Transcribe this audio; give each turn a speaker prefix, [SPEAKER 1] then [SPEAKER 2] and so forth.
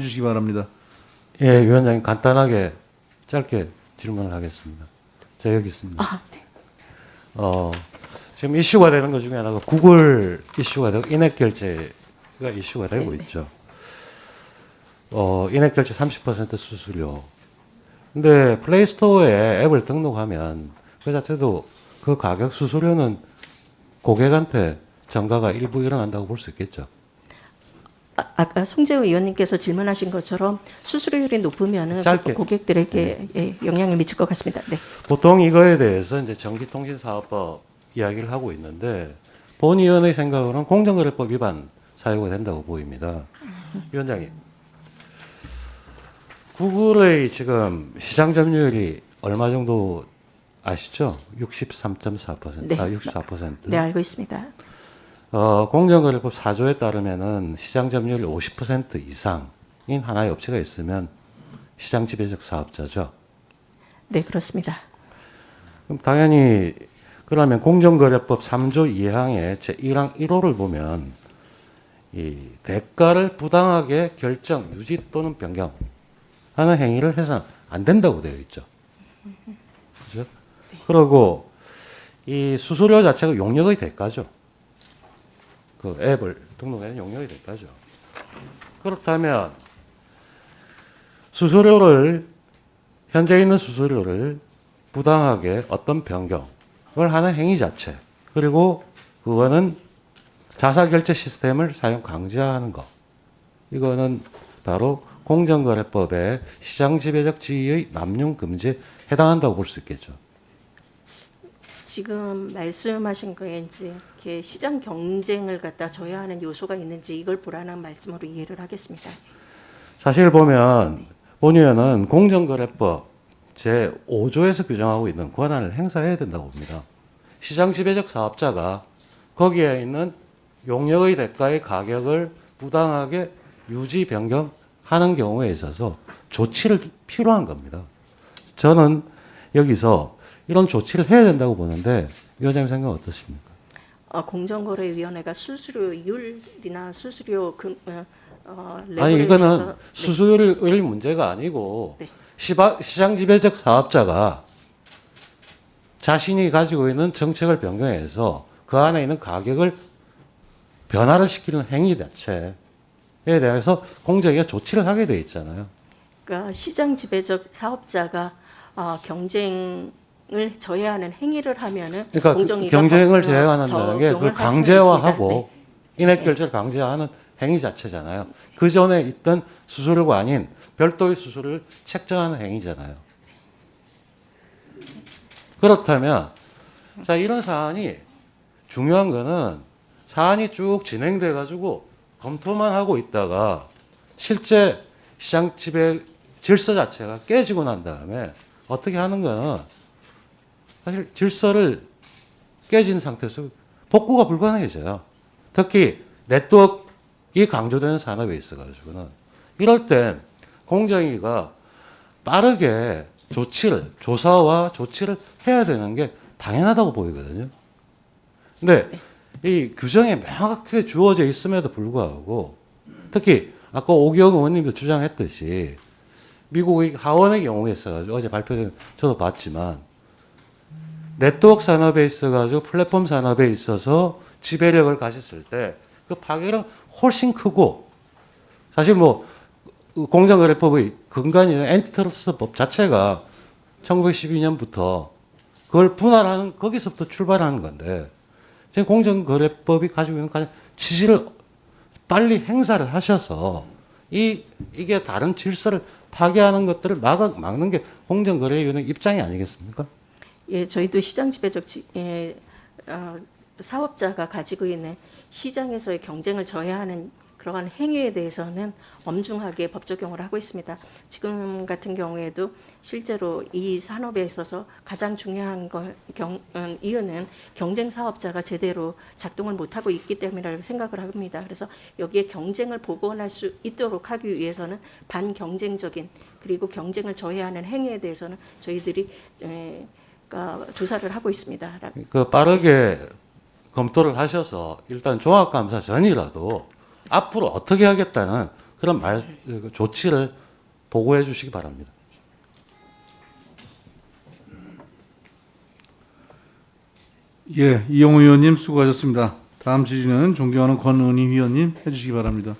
[SPEAKER 1] 주시기 바랍니다.
[SPEAKER 2] 예, 위원장님 간단하게 짧게 질문을 하겠습니다. 저 여기 있습니다.
[SPEAKER 3] 아, 네.
[SPEAKER 2] 어, 지금 이슈가 되는 것 중에 하나가 구글 이슈가 되고 인액 결제가 이슈가 되고
[SPEAKER 3] 네네.
[SPEAKER 2] 있죠. 어, 인액 결제 30% 수수료. 근데 플레이스토어에 앱을 등록하면 그 자체도 그 가격 수수료는 고객한테 전가가 일부 일어난다고 볼 수 있겠죠.
[SPEAKER 3] 아, 아까 송재우 의원님께서 질문하신 것처럼 수수료율이 높으면은
[SPEAKER 2] 짧게.
[SPEAKER 3] 고객들에게 예, 영향을 미칠 것 같습니다. 네.
[SPEAKER 2] 보통 이거에 대해서 이제 전기통신사업법 이야기를 하고 있는데 본의원의 생각으로는 공정거래법 위반 사유가 된다고 보입니다. 위원장님, 구글의 지금 시장 점유율이 얼마 정도 아시죠? 63.4%,
[SPEAKER 3] 네.
[SPEAKER 2] 아, 64%.
[SPEAKER 3] 네, 알고 있습니다.
[SPEAKER 2] 어, 공정거래법 4조에 따르면은 시장 점유율 50% 이상인 하나의 업체가 있으면 시장 지배적 사업자죠.
[SPEAKER 3] 네, 그렇습니다.
[SPEAKER 2] 그럼 당연히 그러면 공정거래법 3조 2항의 제1항 1호를 보면 이 대가를 부당하게 결정, 유지 또는 변경하는 행위를 해서는 안 된다고 되어 있죠. 그죠? 그리고 이 수수료 자체가 용역의 대가죠. 그 앱을 등록하는 용역의 대가죠. 그렇다면 수수료를 현재 있는 수수료를 부당하게 어떤 변경을 하는 행위 자체 그리고 그거는 자사 결제 시스템을 사용 강제하는 것 이거는 바로 공정거래법의 시장 지배적 지위의 남용 금지에 해당한다고 볼 수 있겠죠.
[SPEAKER 3] 지금 말씀하신 거에 이제 이렇게 시장 경쟁을 갖다 저해하는 요소가 있는지 이걸 보라는 말씀으로 이해를 하겠습니다.
[SPEAKER 2] 사실 보면 본의원은 공정거래법 제 5조에서 규정하고 있는 권한을 행사해야 된다고 봅니다. 시장 지배적 사업자가 거기에 있는 용역의 대가의 가격을 부당하게 유지 변경하는 경우에 있어서 조치를 필요한 겁니다. 저는 여기서 이런 조치를 해야 된다고 보는데 위원장님 생각 어떠십니까?
[SPEAKER 3] 어, 공정거래위원회가 수수료율이나 수수료 금 어, 어,
[SPEAKER 2] 아니 이거는
[SPEAKER 3] 네.
[SPEAKER 2] 수수료율 문제가 아니고
[SPEAKER 3] 네.
[SPEAKER 2] 시바, 시장 지배적 사업자가 자신이 가지고 있는 정책을 변경해서 그 안에 있는 가격을 변화를 시키는 행위 자체에 대해서 공정위가 조치를 하게 돼 있잖아요.
[SPEAKER 3] 그러니까 시장 지배적 사업자가 어, 경쟁 을 저해하는 행위를 하면은
[SPEAKER 2] 그러니까 그
[SPEAKER 3] 공정위가
[SPEAKER 2] 경쟁을
[SPEAKER 3] 법-
[SPEAKER 2] 제한한다는
[SPEAKER 3] 게할
[SPEAKER 2] 그걸 강제화하고.
[SPEAKER 3] 네.
[SPEAKER 2] 인액 결제를 강제하는 행위 자체잖아요. 그 전에 있던 수수료가 아닌 별도의 수수료를 책정하는 행위잖아요. 그렇다면 자 이런 사안이 중요한 거는 사안이 쭉 진행돼 가지고 검토만 하고 있다가 실제 시장 지배 질서 자체가 깨지고 난 다음에 어떻게 하는 거는 사실 질서를 깨진 상태에서 복구가 불가능해져요. 특히 네트워크가 강조되는 산업에 있어가지고는 이럴 땐 공정위가 빠르게 조치를 조사와 조치를 해야 되는 게 당연하다고 보이거든요. 근데 이 규정에 명확하게 주어져 있음에도 불구하고 특히 아까 오기영 의원님도 주장했듯이 미국의 하원의 경우에 있어가지고 어제 발표된 저도 봤지만 네트워크 산업에 있어가지고 플랫폼 산업에 있어서 지배력을 가졌을 때 그 파괴는 훨씬 크고 사실 뭐 공정거래법의 근간이 엔티트러스트 법 자체가 1912년부터 그걸 분할하는 거기서부터 출발하는 건데 지금 공정거래법이 가지고 있는 가장 지지를 빨리 행사를 하셔서 이 이게 다른 질서를 파괴하는 것들을 막아, 막는 게 공정거래위원회 입장이 아니겠습니까?
[SPEAKER 3] 예, 저희도 시장 지배적 지, 예, 어, 사업자가 가지고 있는 시장에서의 경쟁을 저해하는 그러한 행위에 대해서는 엄중하게 법 적용을 하고 있습니다. 지금 같은 경우에도 실제로 이 산업에 있어서 가장 중요한 거, 경, 음, 이유는 경쟁 사업자가 제대로 작동을 못하고 있기 때문이라고 생각을 합니다. 그래서 여기에 경쟁을 복원할 수 있도록 하기 위해서는 반경쟁적인 그리고 경쟁을 저해하는 행위에 대해서는 저희들이 에, 가 조사를 하고 있습니다.
[SPEAKER 2] 그 빠르게 검토를 하셔서 일단 종합감사 전이라도 앞으로 어떻게 하겠다는 그런 말그 조치를 보고해 주시기 바랍니다.
[SPEAKER 1] 예, 이용우 의원님 수고하셨습니다. 다음 질의는 존경하는 권은희 위원님 해주시기 바랍니다.